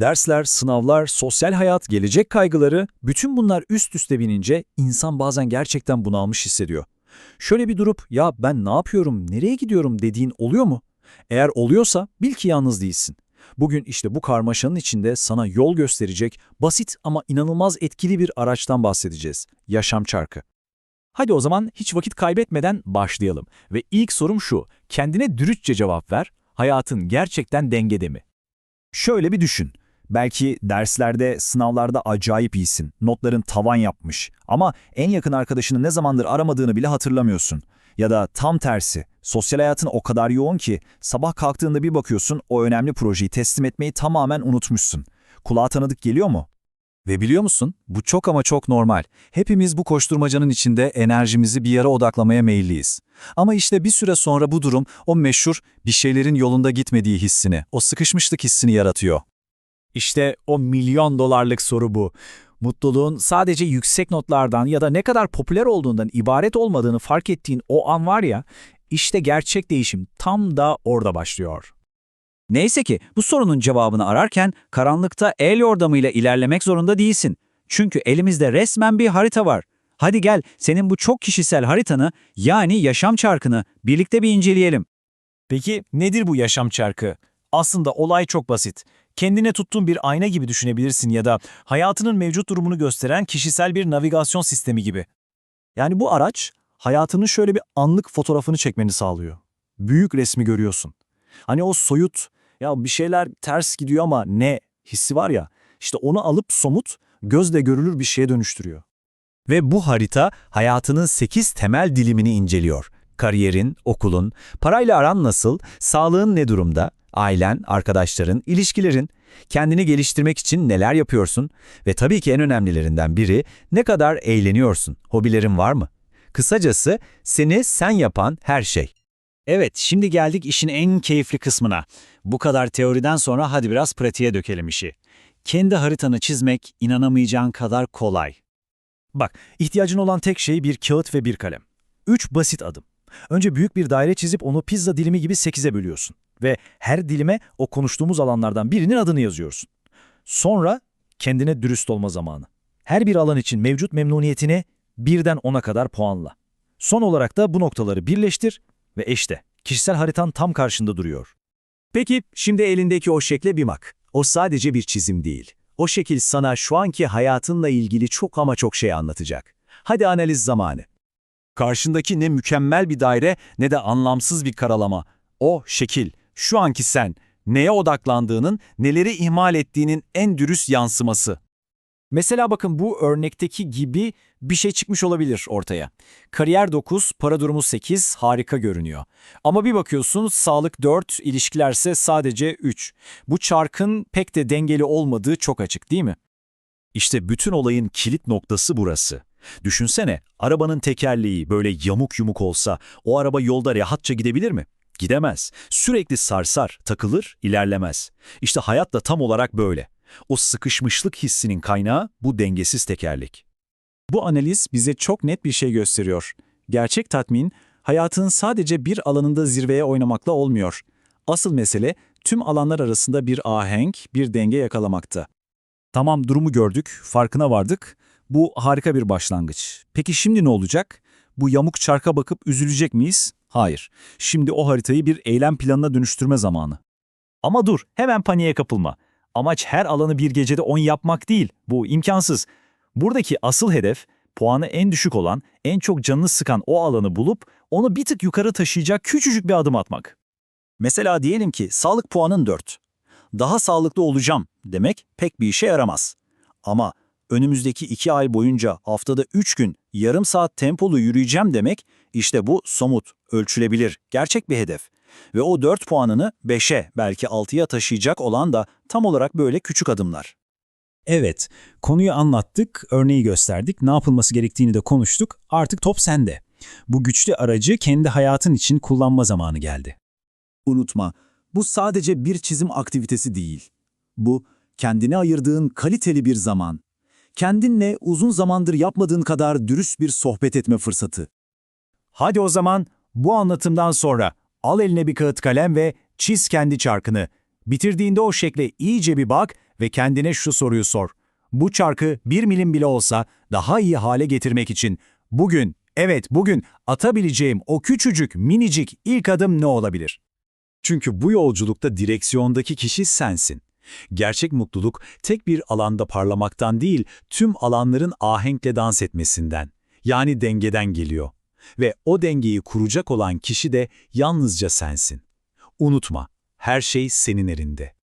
Dersler, sınavlar, sosyal hayat, gelecek kaygıları, bütün bunlar üst üste binince insan bazen gerçekten bunalmış hissediyor. Şöyle bir durup ya ben ne yapıyorum, nereye gidiyorum dediğin oluyor mu? Eğer oluyorsa bil ki yalnız değilsin. Bugün işte bu karmaşanın içinde sana yol gösterecek basit ama inanılmaz etkili bir araçtan bahsedeceğiz. Yaşam çarkı. Hadi o zaman hiç vakit kaybetmeden başlayalım. Ve ilk sorum şu, kendine dürüstçe cevap ver, hayatın gerçekten dengede mi? Şöyle bir düşün. Belki derslerde, sınavlarda acayip iyisin. Notların tavan yapmış. Ama en yakın arkadaşını ne zamandır aramadığını bile hatırlamıyorsun. Ya da tam tersi. Sosyal hayatın o kadar yoğun ki sabah kalktığında bir bakıyorsun o önemli projeyi teslim etmeyi tamamen unutmuşsun. Kulağa tanıdık geliyor mu? Ve biliyor musun, bu çok ama çok normal. Hepimiz bu koşturmacanın içinde enerjimizi bir yere odaklamaya meyilliyiz. Ama işte bir süre sonra bu durum o meşhur bir şeylerin yolunda gitmediği hissini, o sıkışmışlık hissini yaratıyor. İşte o milyon dolarlık soru bu. Mutluluğun sadece yüksek notlardan ya da ne kadar popüler olduğundan ibaret olmadığını fark ettiğin o an var ya, işte gerçek değişim tam da orada başlıyor. Neyse ki bu sorunun cevabını ararken karanlıkta el yordamıyla ilerlemek zorunda değilsin. Çünkü elimizde resmen bir harita var. Hadi gel senin bu çok kişisel haritanı yani yaşam çarkını birlikte bir inceleyelim. Peki nedir bu yaşam çarkı? Aslında olay çok basit. Kendine tuttuğun bir ayna gibi düşünebilirsin ya da hayatının mevcut durumunu gösteren kişisel bir navigasyon sistemi gibi. Yani bu araç hayatının şöyle bir anlık fotoğrafını çekmeni sağlıyor. Büyük resmi görüyorsun. Hani o soyut, ya bir şeyler ters gidiyor ama ne hissi var ya, işte onu alıp somut, gözle görülür bir şeye dönüştürüyor. Ve bu harita hayatının 8 temel dilimini inceliyor. Kariyerin, okulun, parayla aran nasıl, sağlığın ne durumda, ailen, arkadaşların, ilişkilerin, kendini geliştirmek için neler yapıyorsun ve tabii ki en önemlilerinden biri ne kadar eğleniyorsun, hobilerin var mı? Kısacası seni sen yapan her şey. Evet, şimdi geldik işin en keyifli kısmına. Bu kadar teoriden sonra hadi biraz pratiğe dökelim işi. Kendi haritanı çizmek inanamayacağın kadar kolay. Bak, ihtiyacın olan tek şey bir kağıt ve bir kalem. Üç basit adım. Önce büyük bir daire çizip onu pizza dilimi gibi sekize bölüyorsun. Ve her dilime o konuştuğumuz alanlardan birinin adını yazıyorsun. Sonra kendine dürüst olma zamanı. Her bir alan için mevcut memnuniyetini birden ona kadar puanla. Son olarak da bu noktaları birleştir ve işte kişisel haritan tam karşında duruyor. Peki şimdi elindeki o şekle bir bak. O sadece bir çizim değil. O şekil sana şu anki hayatınla ilgili çok ama çok şey anlatacak. Hadi analiz zamanı. Karşındaki ne mükemmel bir daire ne de anlamsız bir karalama. O şekil, şu anki sen, neye odaklandığının, neleri ihmal ettiğinin en dürüst yansıması. Mesela bakın bu örnekteki gibi bir şey çıkmış olabilir ortaya. Kariyer 9, para durumu 8, harika görünüyor. Ama bir bakıyorsun sağlık 4, ilişkilerse sadece 3. Bu çarkın pek de dengeli olmadığı çok açık değil mi? İşte bütün olayın kilit noktası burası. Düşünsene, arabanın tekerleği böyle yamuk yumuk olsa o araba yolda rahatça gidebilir mi? Gidemez. Sürekli sarsar, takılır, ilerlemez. İşte hayat da tam olarak böyle. O sıkışmışlık hissinin kaynağı bu dengesiz tekerlek. Bu analiz bize çok net bir şey gösteriyor. Gerçek tatmin, hayatın sadece bir alanında zirveye oynamakla olmuyor. Asıl mesele tüm alanlar arasında bir ahenk, bir denge yakalamakta. Tamam durumu gördük, farkına vardık. Bu harika bir başlangıç. Peki şimdi ne olacak? Bu yamuk çarka bakıp üzülecek miyiz? Hayır. Şimdi o haritayı bir eylem planına dönüştürme zamanı. Ama dur, hemen paniğe kapılma. Amaç her alanı bir gecede 10 yapmak değil. Bu imkansız. Buradaki asıl hedef puanı en düşük olan, en çok canını sıkan o alanı bulup onu bir tık yukarı taşıyacak küçücük bir adım atmak. Mesela diyelim ki sağlık puanın 4. Daha sağlıklı olacağım demek pek bir işe yaramaz. Ama önümüzdeki 2 ay boyunca haftada 3 gün yarım saat tempolu yürüyeceğim demek işte bu somut, ölçülebilir, gerçek bir hedef. Ve o 4 puanını 5'e belki 6'ya taşıyacak olan da tam olarak böyle küçük adımlar. Evet, konuyu anlattık, örneği gösterdik, ne yapılması gerektiğini de konuştuk. Artık top sende. Bu güçlü aracı kendi hayatın için kullanma zamanı geldi. Unutma, bu sadece bir çizim aktivitesi değil. Bu, kendine ayırdığın kaliteli bir zaman. Kendinle uzun zamandır yapmadığın kadar dürüst bir sohbet etme fırsatı. Hadi o zaman bu anlatımdan sonra al eline bir kağıt kalem ve çiz kendi çarkını. Bitirdiğinde o şekle iyice bir bak ve kendine şu soruyu sor. Bu çarkı bir milim bile olsa daha iyi hale getirmek için bugün, evet bugün atabileceğim o küçücük, minicik ilk adım ne olabilir? Çünkü bu yolculukta direksiyondaki kişi sensin. Gerçek mutluluk tek bir alanda parlamaktan değil, tüm alanların ahenkle dans etmesinden, yani dengeden geliyor. Ve o dengeyi kuracak olan kişi de yalnızca sensin. Unutma, her şey senin elinde.